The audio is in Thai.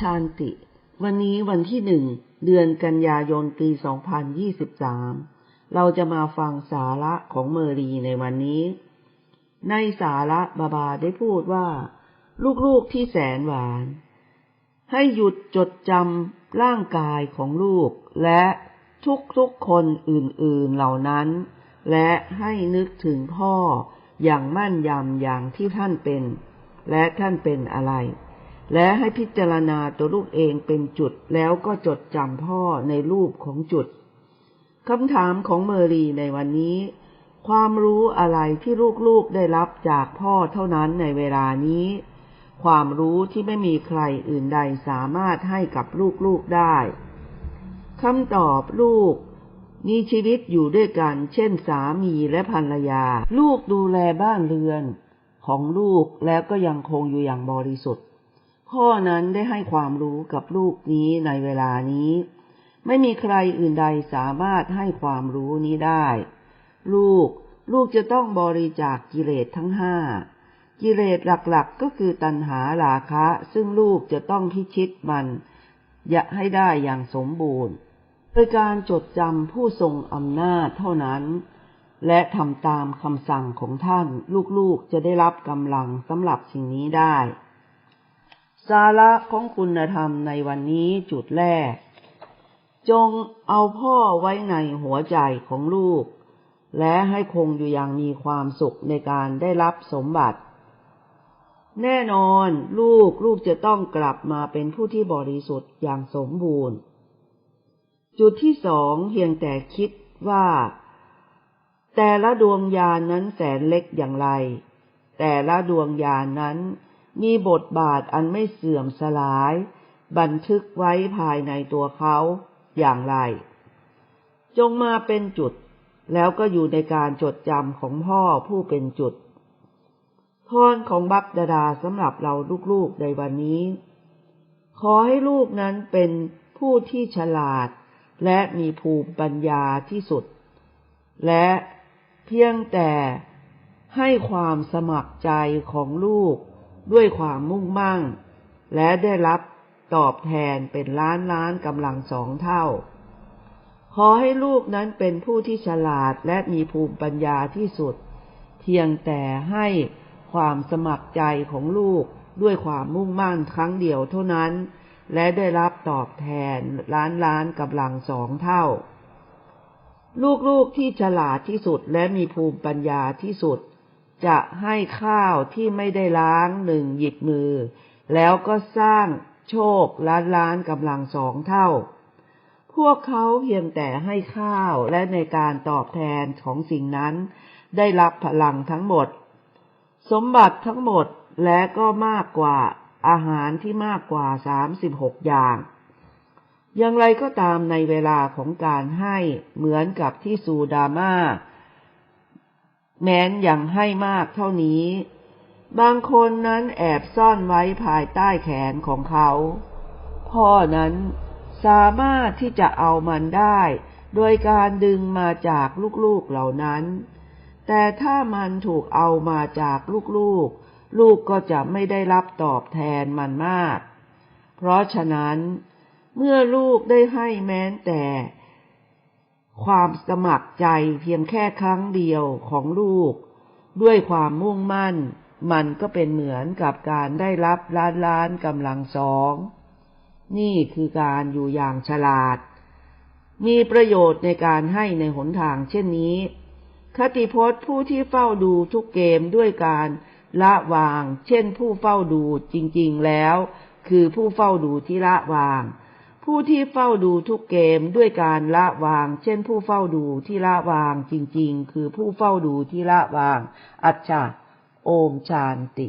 ชานติ วันนี้วันที่หนึ่งเดือนกันยายนปี 2023 เราจะมาฟังสาระของเมอรีในวันนี้ ในสาระบาบาได้พูดว่า ลูกๆที่แสนหวาน ให้หยุดจดจำร่างกายของลูก และทุกๆคนอื่นๆเหล่านั้น และให้นึกถึงพ่ออย่างมั่นยำอย่างที่ท่านเป็น และท่านเป็นอะไร และให้พิจารณาตัวลูกเองเป็นจุดแล้วก็จดจำพ่อในรูปของจุดคำถามของเมอรีในวันนี้ ความรู้อะไรที่ลูกๆได้รับจากพ่อเท่านั้นในเวลานี้ ความรู้ที่ไม่มีใครอื่นใดสามารถให้กับลูกๆได้คำตอบลูกมีชีวิตอยู่ด้วยกัน เช่นสามีและภรรยา ลูกดูแลบ้านเรือน ของลูกแล้วก็ยังคงอยู่อย่างบริสุทธิ์ พ่อนั้นได้ให้ความรู้กับลูกนี้ในเวลานี้ ไม่มีใครอื่นใดสามารถให้ความรู้นี้ได้ ลูกลูกจะต้องบริจาคกิเลสทั้งห้ากิเลสหลักๆก็คือตัณหาราคะ ซึ่งลูกจะต้องพิชิตมันอย่าให้ได้อย่างสมบูรณ์ โดยการจดจำผู้ทรงอำนาจเท่านั้น และทำตามคำสั่งของท่านลูกๆจะได้รับกำลังสำหรับสิ่งนี้ได้ สาระของคุณธรรมในวันนี้จุดแรก จงเอาพ่อไว้ในหัวใจของลูก และให้คงอยู่อย่างมีความสุขในการได้รับสมบัติ แน่นอนลูกลูกจะต้องกลับมาเป็นผู้ที่บริสุทธิ์อย่างสมบูรณ์ จุดที่สองเพียงแต่คิดว่า แต่ละดวงยานนั้นแสนเล็กอย่างไร แต่ละดวงยานนั้น มีบทบาทอันไม่เสื่อมสลาย บันทึกไว้ภายในตัวเขาอย่างไร จงมาเป็นจุด แล้วก็อยู่ในการจดจำของพ่อผู้เป็นจุดพรของบัพดาดาสำหรับเราลูกๆในวันนี้ ขอให้ลูกนั้นเป็นผู้ที่ฉลาดและมีภูมิปัญญาที่สุด และเพียงแต่ให้ความสมัครใจของลูก ด้วยความมุ่งมั่ง และได้รับตอบแทนเป็นล้านล้านกำลังสองเท่า ขอให้ลูกนั้นเป็นผู้ที่ฉลาดและมีภูมิปัญญาที่สุด เพียงแต่ให้ความสมัครใจของลูกด้วยความมุ่งมั่นครั้งเดียวเท่านั้น และได้รับตอบแทนล้านล้านกำลังสองเท่า ลูกๆที่ฉลาดที่สุดและมีภูมิปัญญาที่สุด จะให้ข้าวที่ไม่ได้ล้างหนึ่งหยิบมือ แล้วก็สร้างโชคล้านล้านกำลังสองเท่า พวกเขาเพียงแต่ให้ข้าวและในการตอบแทนของสิ่งนั้น ได้รับพลังทั้งหมด สมบัติทั้งหมดและก็มากกว่าอาหารที่มากกว่าสามสิบหกอย่าง อย่างไรก็ตามในเวลาของการให้เหมือนกับที่ซูดามา แม้นยังให้มากเท่านี้ บางคนนั้นแอบซ่อนไว้ภายใต้แขนของเขา พ่อนั้นสามารถที่จะเอามันได้ โดยการดึงมาจากลูกๆเหล่านั้น แต่ถ้ามันถูกเอามาจากลูกๆ ลูกก็จะไม่ได้รับตอบแทนมันมาก เพราะฉะนั้น เมื่อลูกได้ให้แม้แต่ ความสมัครใจเพียงแค่ครั้งเดียวของลูก ด้วยความมุ่งมั่น มันก็เป็นเหมือนกับการได้รับล้านล้านกำลังสอง นี่คือการอยู่อย่างฉลาด มีประโยชน์ในการให้ในหนทางเช่นนี้ คติพจน์ผู้ที่เฝ้าดูทุกเกมด้วยการละวาง เช่นผู้เฝ้าดูจริง ๆแล้ว คือผู้เฝ้าดูที่ละวาง ผู้ที่เฝ้าดูทุกเกมด้วยการละวาง เช่น ผู้เฝ้าดูที่ละวางจริง ๆ คือผู้เฝ้าดูที่ละวาง อัจฉาโอมชานติ